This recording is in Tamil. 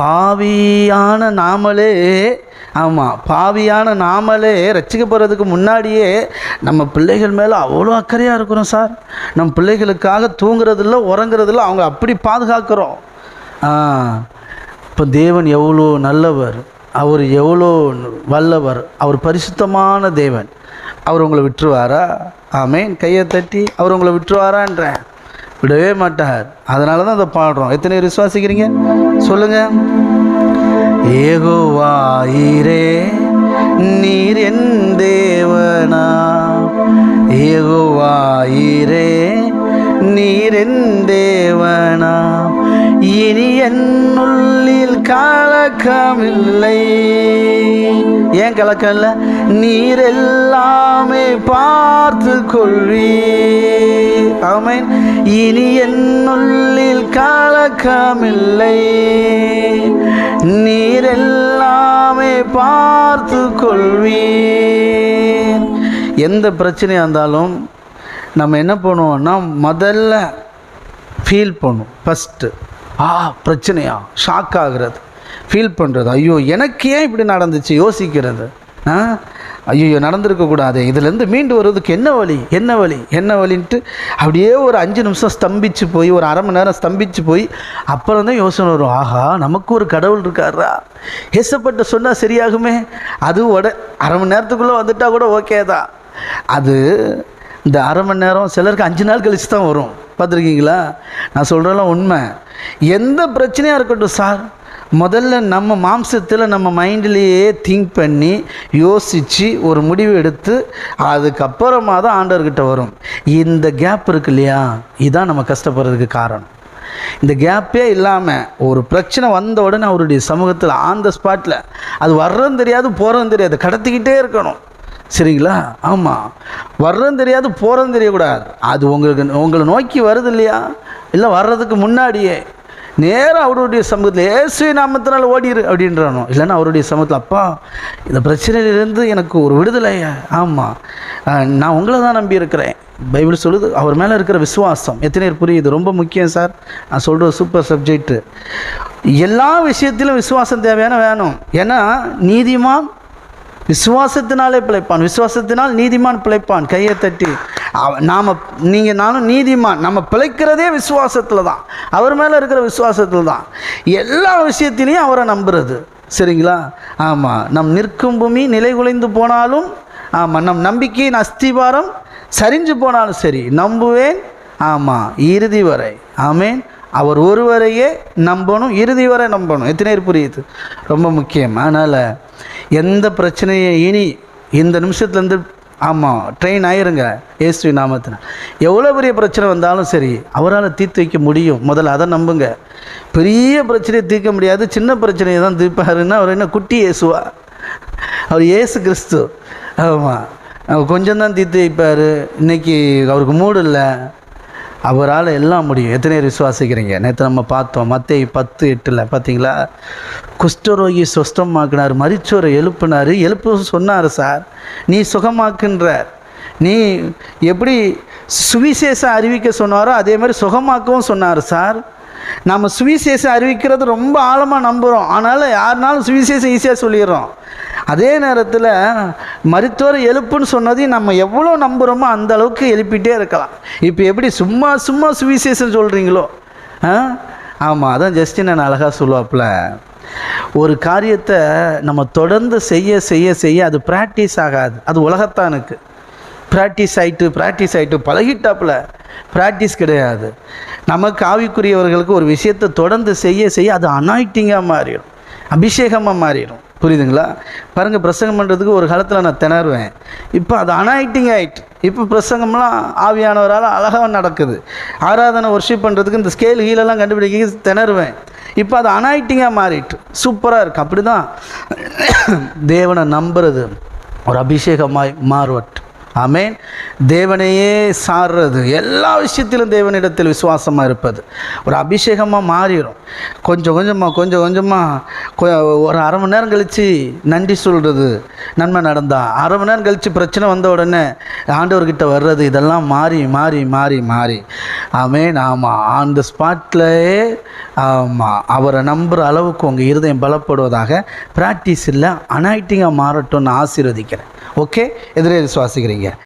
பாவியான நாமளே ஆமாம் பாவியான நாமளே போகிறதுக்கு முன்னாடியே நம்ம பிள்ளைகள் மேலே அவ்வளோ அக்கறையாக இருக்கிறோம் சார். நம்ம பிள்ளைகளுக்காக தூங்குறதில்ல உறங்குறதில்ல அவங்க அப்படி பாதுகாக்கிறோம். இப்போ தேவன் எவ்வளோ நல்லவர் அவர் எவ்வளோ வல்லவர் அவர் பரிசுத்தமான தேவன். அவர் உங்களை விட்டுருவாரா? ஆமேன். கையை தட்டி அவர் உங்களை விட்டுருவாரான்றேன் விடவே மாட்டார். அதனால தான் அதை பாடுறோம். எத்தனை விசுவாசிக்கிறீங்க? சொல்லுங்கள் ஏகோவாயிரே நீர் என் தேவனா? ஏகோவாயிரே நீர் என் தேவனா? இனி என்னுள்ளில் காலக்கமில்லை. ஏன் கலக்கம் இல்லை? நீர் எல்லாமே பார்த்து கொள்வீ ஆமென். இனி என்னுள்ளில் கலக்கமில்லை நீர் எல்லாமே பார்த்து கொள்வீர். எந்த பிரச்சனையாக இருந்தாலும் நம்ம என்ன பண்ணுவோம்னா முதல்ல ஃபீல் பண்ணும். ஃபஸ்ட்டு ஆ பிரச்சனையா? ஷாக் ஆகுறது. ஃபீல் பண்ணுறது ஐயோ எனக்கு ஏன் இப்படி நடந்துச்சு? யோசிக்கிறது. ஆ? ஐயோ நடந்திருக்கக்கூடாது இதுலேருந்து மீண்டு வர்றதுக்கு என்ன வழி? என்ன வழி? என்ன வழின்ட்டு அப்படியே ஒரு அஞ்சு நிமிஷம் ஸ்தம்பிச்சு போய் ஒரு அரை மணி நேரம் ஸ்தம்பிச்சு போய் அப்புறம் தான் யோசனை வரும். ஆஹா நமக்கு ஒரு கடவுள் இருக்காரா? ஏசப்பட்ட சொன்னால் சரியாகுமே? அது உட அரை மணி நேரத்துக்குள்ளே வந்துட்டா கூட ஓகே தான். அது இந்த அரை மணி நேரம் சிலருக்கு அஞ்சு நாள் கழிச்சு தான் வரும். பார்த்துருக்கீங்களா? நான் சொல்கிறதெல்லாம் உண்மை. எந்த பிரச்சனையாக இருக்கட்டும் சார். முதல்ல நம்ம மாம்சத்தில் நம்ம மைண்ட்லேயே திங்க் பண்ணி யோசித்து ஒரு முடிவு எடுத்து அதுக்கப்புறமா தான் ஆண்டவர்கிட்ட வரும். இந்த கேப் இருக்கு இல்லையா? இதுதான் நம்ம கஷ்டப்படுறதுக்கு காரணம். இந்த கேப்பே இல்லாமல் ஒரு பிரச்சனை வந்த உடனே அவருடைய சமூகத்தில் ஆன் த ஸ்பாட்டில் அது வர்றதும் தெரியாது போகிறதும் தெரியாது கடத்திக்கிட்டே இருக்கணும். சரிங்களா? ஆமாம் வர்றதும் தெரியாது போகிறதும் தெரியக்கூடாது. அது உங்களுக்கு உங்களை நோக்கி வருது இல்லையா? இல்லை வர்றதுக்கு முன்னாடியே. நேராக அவருடைய சமூகத்தில் ஏசு நாமத்தினால் ஓடிரு அப்படின்றானோ. இல்லைன்னா அவருடைய சமூகத்தில் அப்பா இந்த பிரச்சனையிலிருந்து எனக்கு ஒரு விடுதலை. ஆமாம் நான் உங்களை தான் நம்பி இருக்கிறேன். பைபிள் சொல்லுது அவர் மேலே இருக்கிற விசுவாசம். எத்தனை பேர் புரியுது? ரொம்ப முக்கியம் சார். நான் சொல்கிற சூப்பர் சப்ஜெக்ட்டு எல்லா விஷயத்திலும் விசுவாசம் தேவையான வேணும். ஏன்னா நீதிமான் விசுவாசத்தினாலே பிழைப்பான். விசுவாசத்தினால் நீதிமான் பிழைப்பான். கையை தட்டி. நாம நீங்கள் நானும் நீதிமான். நம்ம பிழைக்கிறதே விசுவாசத்தில் தான் அவர் மேலே இருக்கிற விசுவாசத்தில் தான் எல்லா விஷயத்திலையும் அவரை நம்புறது. சரிங்களா? ஆமாம் நம் நிற்கும் பூமி நிலை குலைந்து போனாலும் ஆமாம் நம் நம்பிக்கையின் அஸ்திவாரம் சரிஞ்சு போனாலும் சரி நம்புவேன். ஆமாம் இறுதி வரை. ஆமேன். அவர் ஒருவரையே நம்பணும் இறுதி வரை நம்பணும். எத்தனை பேர் புரியுது? ரொம்ப முக்கியம். அதனால் எந்த பிரச்சனையை இனி இந்த நிமிஷத்துலேருந்து ஆமாம் ட்ரெயின் ஆயிருங்க. ஏசுவி நாமத்தில். எவ்வளோ பெரிய பிரச்சனை வந்தாலும் சரி அவரால் தீர்த்து வைக்க முடியும். முதல்ல அதை நம்புங்க. பெரிய பிரச்சனையை தீர்க்க முடியாது. சின்ன பிரச்சனையை தான் தீர்ப்பாருன்னா அவர் என்ன குட்டி இயேசுவா? அவர் ஏசு கிறிஸ்து. ஆமாம் கொஞ்சம் தான் தீர்த்து வைப்பார். இன்னைக்கு அவருக்கு மூடு இல்லை. அவரால் எல்லாம் முடியும். எத்தனை விசுவாசிக்கிறீங்க? நேற்று நம்ம பார்த்தோம். மத்திய பத்து எட்டில் பார்த்தீங்களா குஷ்டரோகி சுஸ்தமாக்கினார் மரிச்சோரை எழுப்புனார். எழுப்பு சொன்னார் சார் நீ சுகமாக்குன்றார் நீ எப்படி சுவிசேஷம் அறிவிக்க சொன்னாரோ அதே மாதிரி சுகமாக்கவும் சொன்னார் சார். நம்ம சுவிசேஷம் அறிவிக்கிறது ரொம்ப ஆழமாக நம்புகிறோம் அதனால் யாருனாலும் சுவிசேஷம் ஈஸியாக சொல்லிடுறோம். அதே நேரத்தில் மருத்துவர் எழுப்புன்னு சொன்னதையும் நம்ம எவ்வளோ நம்புகிறோமோ அந்த அளவுக்கு எழுப்பிட்டே இருக்கலாம். இப்போ எப்படி சும்மா சும்மா சுவிசேஷம் சொல்கிறீங்களோ ஆ? ஆமாம் அதான் ஜஸ்டின் நான் அழகாக சொல்லுவாப்புல. ஒரு காரியத்தை நம்ம தொடர்ந்து செய்ய செய்ய செய்ய அது ப்ராக்டிஸ் ஆகாது. அது உலகத்தானுக்கு. ப்ராக்டிஸ் ஆகிட்டு ப்ராக்டிஸ் ஆகிட்டு பழகிட்டாப்புல. ப்ராக்டிஸ் கிடையாது. நமக்கு ஆவிக்குரியவர்களுக்கு ஒரு விஷயத்தை தொடர்ந்து செய்ய செய்ய அது அனாய்ட்டிங்காக மாறிடும். அபிஷேகமாக மாறிடும். புரியுதுங்களா? பாருங்கள் பிரசங்கம் பண்ணுறதுக்கு ஒரு காலத்தில் நான் திணறுவேன். இப்போ அது அனாயிட்டிங் ஆயிட்டு. இப்போ பிரசங்கம்லாம் ஆவியானவரால் அழகாக நடக்குது. ஆராதனை ஒர்ஷிப் பண்ணுறதுக்கு இந்த ஸ்கேல் ஹீலெல்லாம் கண்டுபிடிக்க திணறுவேன். இப்போ அது அனாயிட்டிங்காக மாறிட்டு. சூப்பராக இருக்குது அப்படி தான் தேவனை நம்புறது. ஒரு அபிஷேகமாய் மாறுவட்டு. ஆமேன். தேவனையே சாடுறது எல்லா விஷயத்திலும் தேவனிடத்தில் விசுவாசமாக இருப்பது. ஒரு அபிஷேகமாக மாறிடும் கொஞ்சம் கொஞ்சமாக கொஞ்சம் கொஞ்சமாக ஒரு அரை மணி நேரம் கழித்து நன்றி சொல்கிறது நன்மை நடந்தா அரை மணி நேரம் கழித்து பிரச்சனை வந்த உடனே ஆண்டவர்கிட்ட வர்றது இதெல்லாம் மாறி மாறி மாறி மாறி. ஆமென் ஆமாம் அந்த ஸ்பாட்லேயே ஆமாம் அவரை நம்புகிற அளவுக்கு உங்கள் இருதயம் பலப்படுவதாக ப்ராக்டிஸ் இல்லை அனாய்டிங்காக மாறட்டும்னு ஆசீர்வதிக்கிறேன். ஓகே எதிரே விசுவாசிக்கிறீங்க